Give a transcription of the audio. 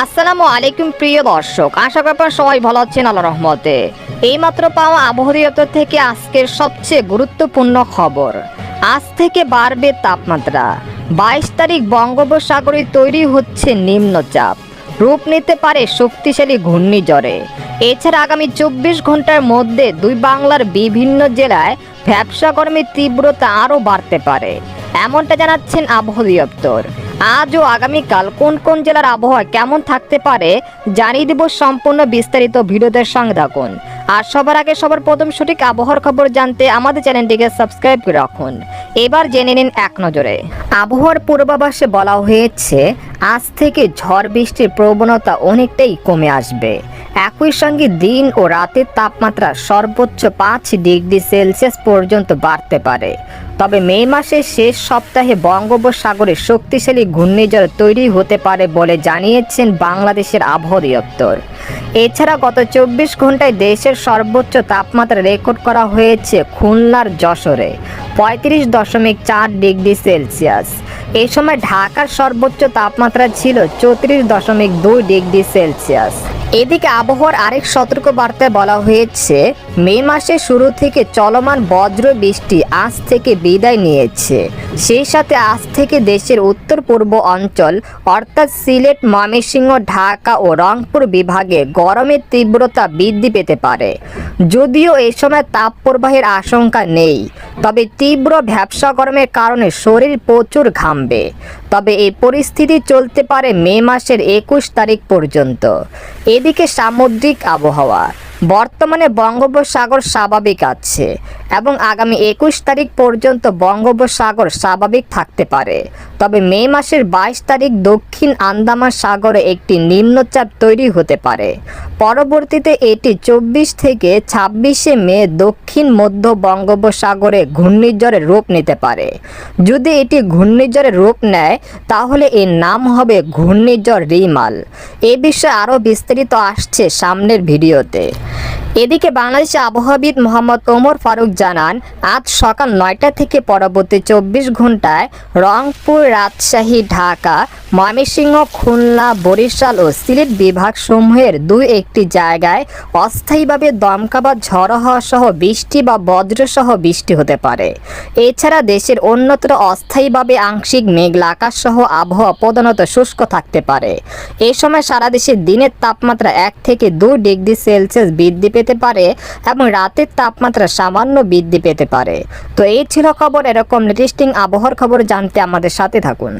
আসসালামু আলাইকুম প্রিয় দর্শক, আশা করি আপনারা সবাই ভালো আছেন আল্লাহ রহমতে। এইমাত্র পাওয়া আবহাওয়া দপ্তর থেকে আজকের সবচেয়ে গুরুত্বপূর্ণ খবর। আজ থেকে বাড়বে তাপমাত্রা। বাইশ তারিখ বঙ্গোপসাগরে তৈরি হচ্ছে নিম্নচাপ। রূপ নিতে পারে শক্তিশালী ঘূর্ণিঝড়ে। এছাড়া আগামী চব্বিশ ঘণ্টার মধ্যে দুই বাংলার বিভিন্ন জেলায় ব্যবসা কর্মের তীব্রতা আরও বাড়তে পারে। এমনটা জানাচ্ছেন আবহাওয়া দপ্তর। আজ ও আগামীকাল কোন কোন জেলার আবহাওয়া কেমন থাকতে পারে জানিয়ে দিব সম্পূর্ণ বিস্তারিত ভিডিওদের সঙ্গে থাকুন। আর সবার আগে সবার প্রথম সঠিক আবহাওয়ার খবর জানতে আমাদের চ্যানেলটিকে সাবস্ক্রাইব করে রাখুন। এবার জেনে নিন এক নজরে। আবহাওয়ার পূর্বাভাসে বলা হয়েছে, আজ থেকে ঝড় বৃষ্টির প্রবণতা অনেকটাই কমে আসবে। একই সঙ্গে দিন ও রাতের তাপমাত্রা সর্বোচ্চ পাঁচ ডিগ্রি সেলসিয়াস পর্যন্ত বাড়তে পারে। তবে মে মাসের শেষ সপ্তাহে বঙ্গোপসাগরে শক্তিশালী ঘূর্ণিঝড় তৈরি হতে পারে বলে জানিয়েছেন বাংলাদেশের আবহাওয়া দপ্তর এছাড়া গত চব্বিশ ঘন্টায় দেশের সর্বোচ্চ তাপমাত্রা রেকর্ড করা হয়েছে খুলনার যশোরে, পঁয়ত্রিশ দশমিক চার ডিগ্রি সেলসিয়াস। এ সময় ঢাকার সর্বোচ্চ তাপমাত্রা ছিল চৌত্রিশ দশমিক দুই ডিগ্রি সেলসিয়াস। এদিকে আবহাওয়ার আরেক সতর্ক বার্তায় বলা হয়েছে, মে মাসের শুরু থেকে চলমান বজ্র বৃষ্টি আজ থেকে বিদায় নিয়েছে। সেই সাথে আজ থেকে দেশের উত্তর পূর্ব অঞ্চল, অর্থাৎ সিলেট, ময়মনসিংহ, ঢাকা ও রংপুর বিভাগে গরমের তীব্রতা বৃদ্ধি পেতে পারে। যদিও এ সময় তাপ প্রবাহের আশঙ্কা নেই। তবে তীব্র ব্যবসা গরমের কারণে শরীর প্রচুর ঘামবে। তবে এই পরিস্থিতি চলতে পারে মে মাসের একুশ তারিখ পর্যন্ত। এদিকে সামুদ্রিক আবহাওয়া। বর্তমানে বঙ্গোপসাগর স্বাভাবিক আছে এবং আগামী একুশ তারিখ পর্যন্ত বঙ্গোপসাগর স্বাভাবিক থাকতে পারে। তবে মে মাসের বাইশ তারিখ দক্ষিণ আন্দামান সাগরে একটি নিম্নচাপ তৈরি হতে পারে। পরবর্তীতে এটি চব্বিশ থেকে ছাব্বিশে মে দক্ষিণ মধ্য বঙ্গোপসাগরে ঘূর্ণিঝড়ের রূপ নিতে পারে। যদি এটি ঘূর্ণিঝড়ের রূপ নেয়, তাহলে এর নাম হবে ঘূর্ণিঝড় রিমাল। এ বিষয়ে আরও বিস্তারিত আসছে সামনের ভিডিওতে। এদিকে বাংলাদেশে আবহাওয়াবিদ মোহাম্মদ ওমর ফারুক জানান, আজ সকাল নয়টা থেকে পরবর্তী চব্বিশ ঘন্টায় রংপুর, রাজশাহী, ঢাকা, ময়মনসিংহ, খুলনা, বরিশাল ও সিলেট বিভাগ সমূহের দুই একটি জায়গায় অস্থায়ীভাবে দমকা বা ঝড়ো হওয়া সহ বৃষ্টি বা বজ্রসহ বৃষ্টি হতে পারে। এছাড়া দেশের অন্যত্র অস্থায়ীভাবে আংশিক মেঘলা আকাশ সহ আবহাওয়া প্রধানত শুষ্ক থাকতে পারে। এ সময় সারা দেশে দিনের তাপমাত্রা এক থেকে দুই ডিগ্রি সেলসিয়াস বৃদ্ধি পেতে পারে এবং রাতের তাপমাত্রা সামান্য বৃদ্ধি পেতে পারে। তো এই ছিল খবর, এরকম লেটেস্টিং আবহাওয়ার খবর জানতে আমাদের সাথে থাকুন।